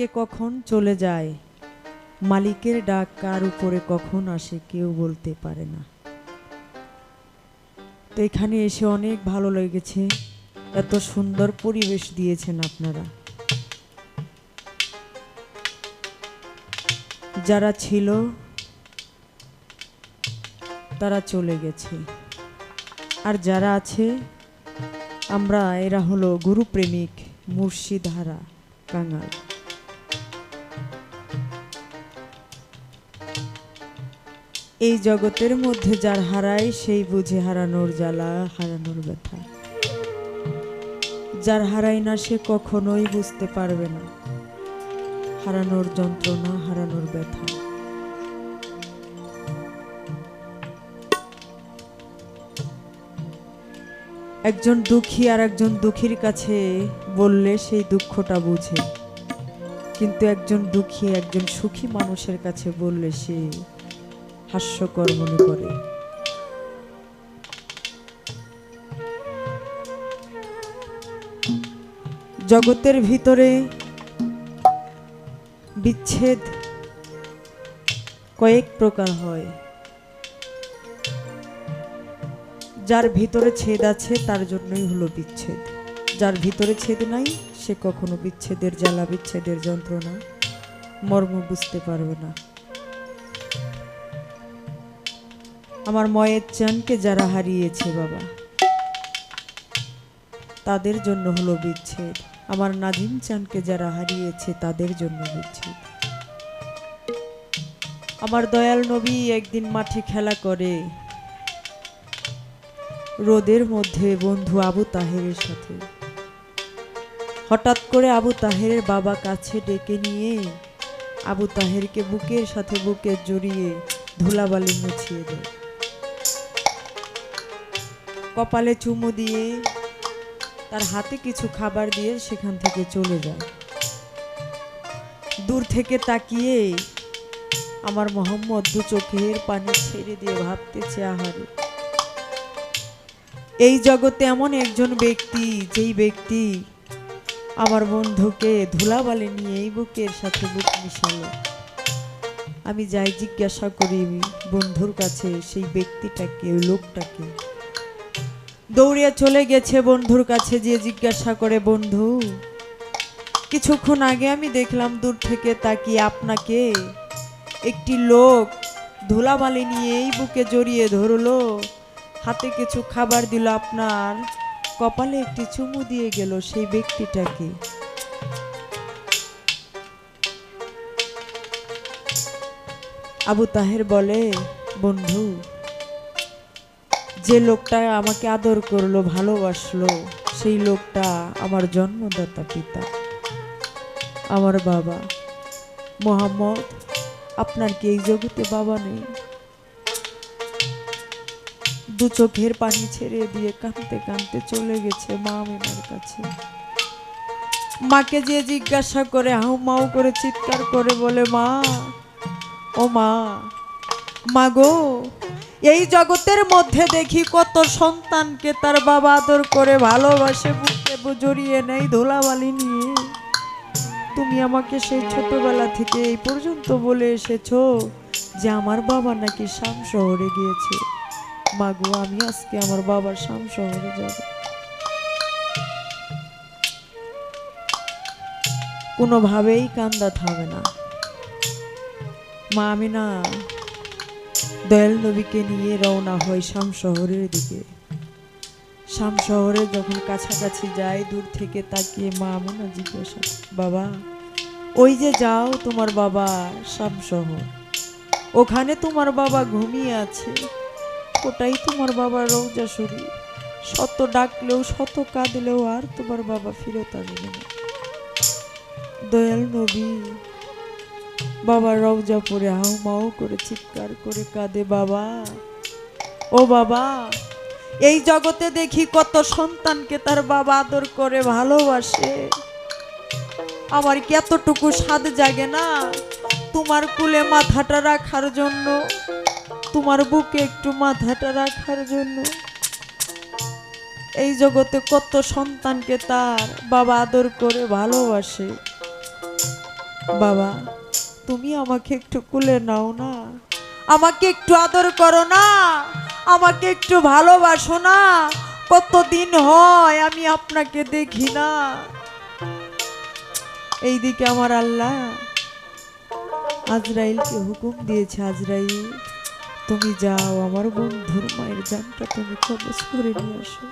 কে কখন চলে যায়? মালিকের ডাক কার উপরে কখন আসে কেউ বলতে পারে না। তো এখানে এসে অনেক ভালো লেগেছে। এত সুন্দর পরিবেশ দিয়েছেন আপনারা। যারা ছিল, তারা চলে গেছে। আর যারা আছে, আমরা এরা হলো গুরুপ্রেমিক মুর্শিদহারা কাঙাল। এই জগতের মধ্যে যার হারায়, সেই বুঝে হারানোর জ্বালা, হারানোর ব্যথা। যার হারায় না, সে কখনোই বুঝতে পারবে না। হারানোর যন্ত্রণা, হারানোর ব্যথা। একজন দুঃখী আর একজন দুঃখীর কাছে বললে সেই দুঃখটা বুঝে। কিন্তু একজন দুঃখী, একজন সুখী মানুষের কাছে বললে সে হাস্যকর মনে করে। জগতের ভিতরে বিচ্ছেদ কয়েক প্রকার হয়। যার ভিতরে ছেদ আছে, তার জন্যই হলো বিচ্ছেদ। যার ভিতরে ছেদ নাই, সে কখনো বিচ্ছেদের জ্বালা, বিচ্ছেদের যন্ত্রণা, মর্ম বুঝতে পারবে না। আমার ময়ের চানকে যারা হারিয়েছে বাবা, তাদের জন্য হলো বিচ্ছেদ। আমার নাজিম চানকে যারা হারিয়েছে, তাদের জন্য বিচ্ছেদ। আমার দয়াল নবী একদিন মাঠে খেলা করে, রোদের মধ্যে বন্ধু আবু তাহেরের সাথে। হঠাৎ করে আবু তাহেরের বাবা কাছে ডেকে নিয়ে আবু তাহেরকে বুকের সাথে বুকে জড়িয়ে ধুলাবালি মুছিয়ে দেয়। কপালে চুমু দিয়ে, তার হাতে কিছু খাবার দিয়ে সেখান থেকে চলে যায়। দূর থেকে তাকিয়ে আমার মোহাম্মদ দু চোখের পানি ছেড়ে দিয়ে ভাবতেছে, আহারে। এই জগতে এমন একজন ব্যক্তি, যেই ব্যক্তি আমার বন্ধুকে ধুলাবালি নিয়ে এই বুকের সাথে বুক মিশালো। আমি যাই জিজ্ঞাসা করি, বন্ধুর কাছে সেই ব্যক্তিটাকে লোকটাকে দৌড়িয়ে চলে গেছে বন্ধুর কাছে যে জিজ্ঞাসা করে, বন্ধু, কিছুক্ষণ আগে আমি দেখলাম দূর থেকে তাকিয়ে আপনাকে একটি লোক ধুলাবালি নিয়ে এই বুকে জড়িয়ে ধরলো। হাতে কিছু খাবার দিল আপনার, কপালে একটি চুমু দিয়ে গেল সেই ব্যক্তিটাকে। আবু তাহের বলে, বন্ধু যে লোকটা আমাকে আদর করল, ভালোবাসলো, সেই লোকটা আমার জন্মদাতা পিতা, আমার বাবা। মোহাম্মদ, আপনার কি এই জগতে বাবা নেই? দু চোখের পানি ছেড়ে দিয়ে কাঁদতে কাঁদতে চলে গেছে মা মেমার কাছে। মাকে যে জিজ্ঞাসা করে হাউ মাউ করে চিৎকার করে বলে, মা, ও মা মা গো এই জগতের মধ্যে দেখি কত সন্তানকে তার বাবা আদর করে ভালোবাসে, বুকে জড়িয়ে নেই ধুলাবালি নিয়ে। তুমি আমাকে সেই ছোটবেলা থেকে এই পর্যন্ত বলে এসেছ যে আমার বাবা নাকি শাম শহরে গিয়েছে। মাগো আমি আজকে আমার বাবার শাম শহরে যাব। কোনোভাবেই কান্দা থামে না। মা, আমি না দয়াল নবীকে নিয়ে রওনা হয় শাম শহরের দিকে। শাম শহরে যখন কাছাকাছি যায়, দূর থেকে তাকিয়ে মা আমি না জিজ্ঞাসা, বাবা, ওই যে যাও তোমার বাবা শাম শহর। ওখানে তোমার বাবা ঘুমিয়ে আছে। ওটাই তোমার বাবার রৌজা শরীর। শত ডাকলেও, শত কাঁদলেও আর তোমার বাবা ফিরত আসবে না। দয়াল নবী বাবার রওজা পরে, হাউ মাউ করে, চিৎকার করে কাঁদে বাবা। ও বাবা, এই জগতে দেখি কত সন্তানকে তার বাবা আদর করে, ভালোবাসে। আমার কি এতটুকু স্বাদ জাগে না? তোমার কুলে মাথাটা রাখার জন্য, তোমার বুকে একটু মাথাটা রাখার জন্য। এই জগতে কত সন্তানকে তার বাবা আদর করে, ভালোবাসে। বাবা তুমি আমাকে একটু কুলে নাও না। আমাকে একটু আদর করো না। আমাকে একটু ভালোবাসো না। কতদিন হয় আমি আপনাকে দেখি না। এইদিকে আমার আল্লাহ আজরাইলকে হুকুম দিয়েছে, আজরাইল, তুমি যাও, আমার বন্ধুর মায়ের যানটা তুমি কবজ করে নিয়ে আসো।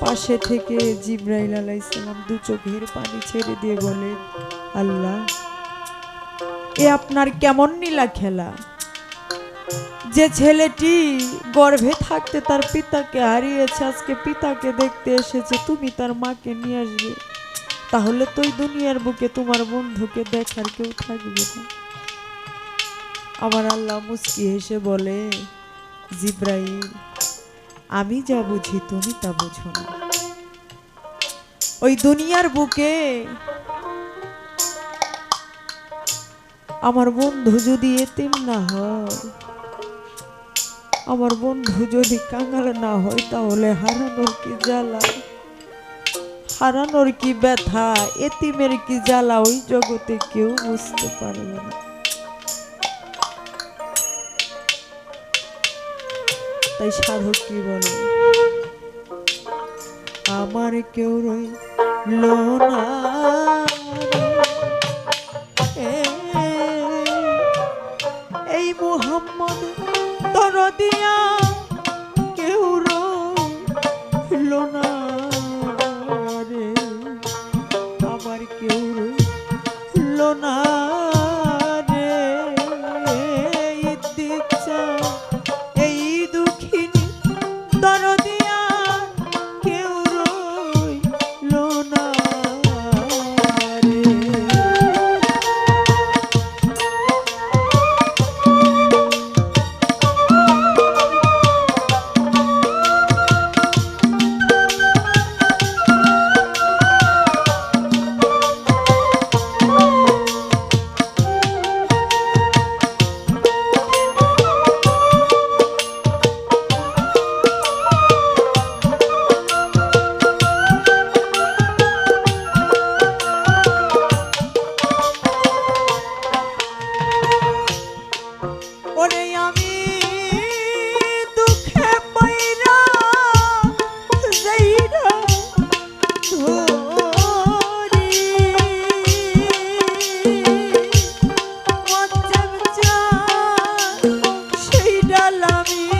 পাশে থেকে জিব্রাইল আলাইসালাম দু চোখের পানি ছেড়ে দিয়ে বলে, আল্লাহ এ আপনার কেমন নীলা খেলা? যে ছেলেটি গর্ভে থাকতে তার পিতাকে হারিয়েছে, আজকে পিতাকে দেখতে এসেছে, তুমি তার মাকে নিয়ে আসবে। তাহলে তো দুনিয়ার বুকে তোমার বন্ধুকে দেখার কেউ থাকবে না। আমার আল্লাহ মুস্কি হেসে বলে, জিব্রাইল, আমি যা বুঝি তুমি তা বুঝো না। ওই দুনিয়ার বুকে আমার বন্ধু যদি এতিম না হয়, আমার বন্ধু যদি কাঙাল না হয়, তাহলে হারানোর কি জ্বালা? হারানোর কি ব্যথা? এতিমের কি জ্বালা? ওই জগতে কেউ বুঝতে পারবে না। তাই সাধক কি বলে? আমার কেউ রইল না। মোহাম্মদ দরদিয়া কেউ রইল না। love you.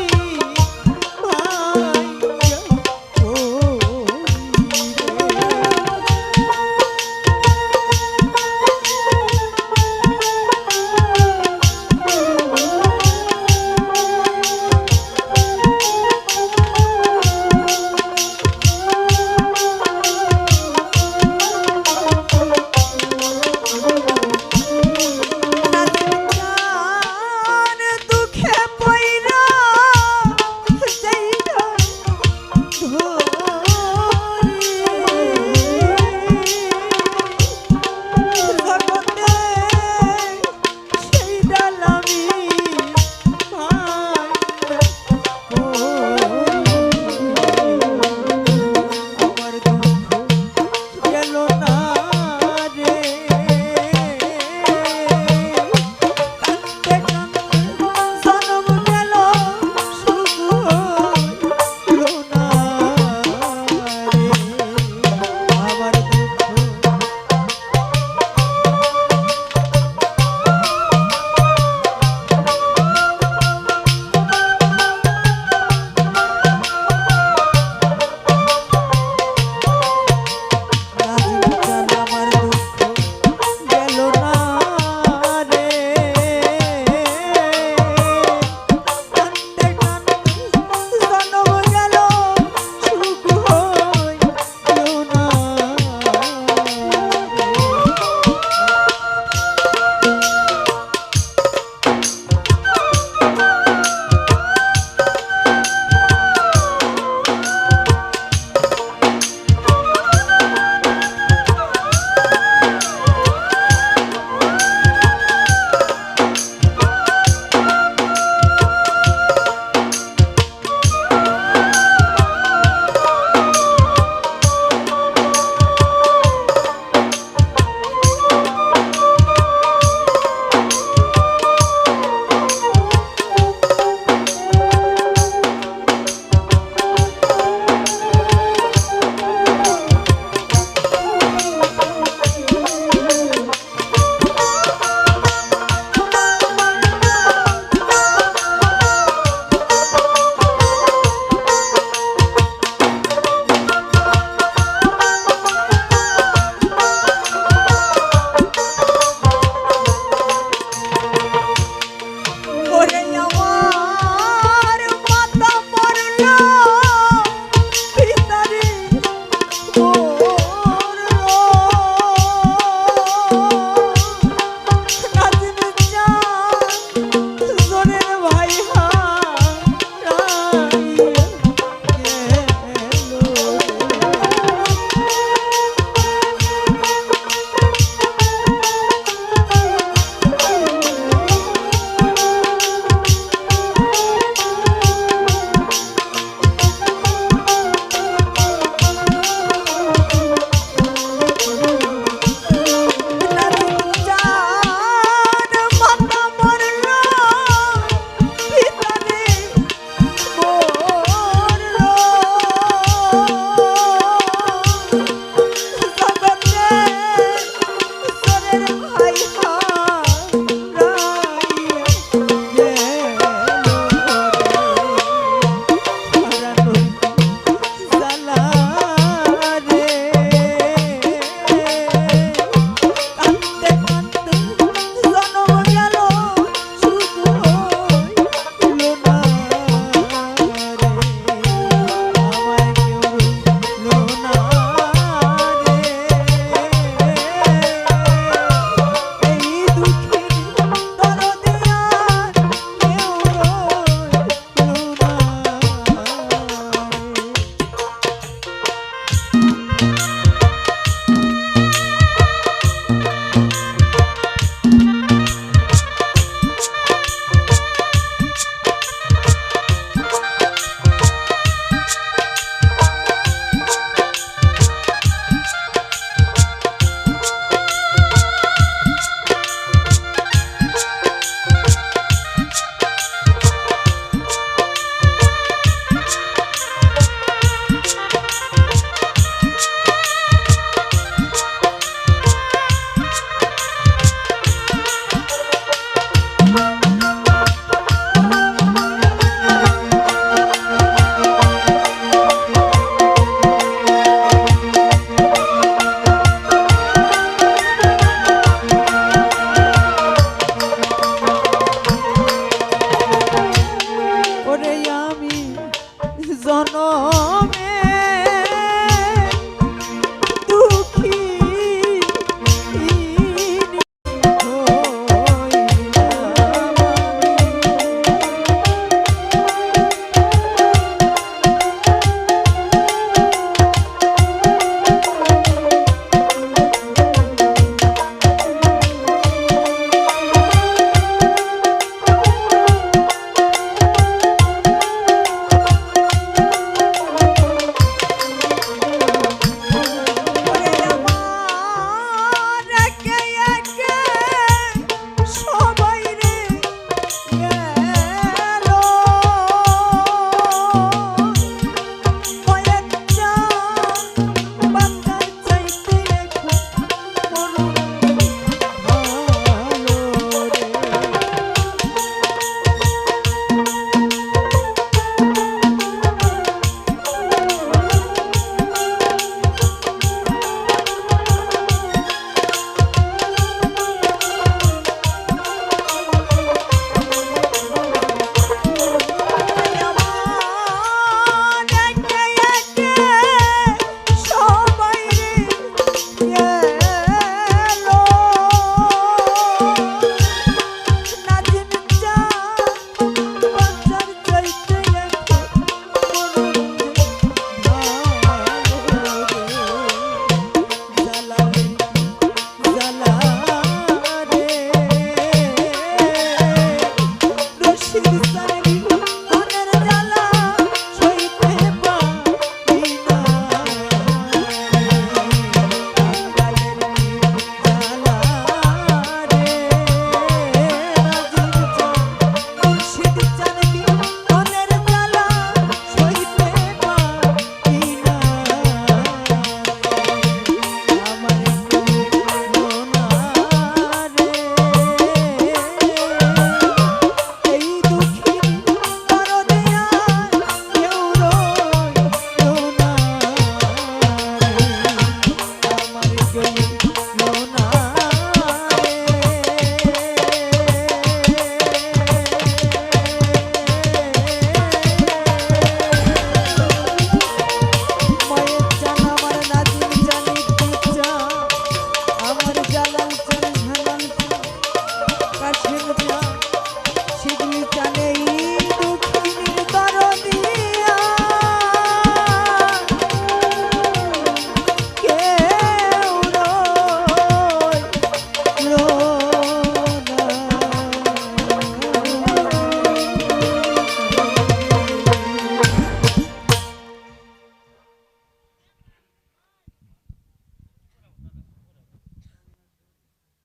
জনম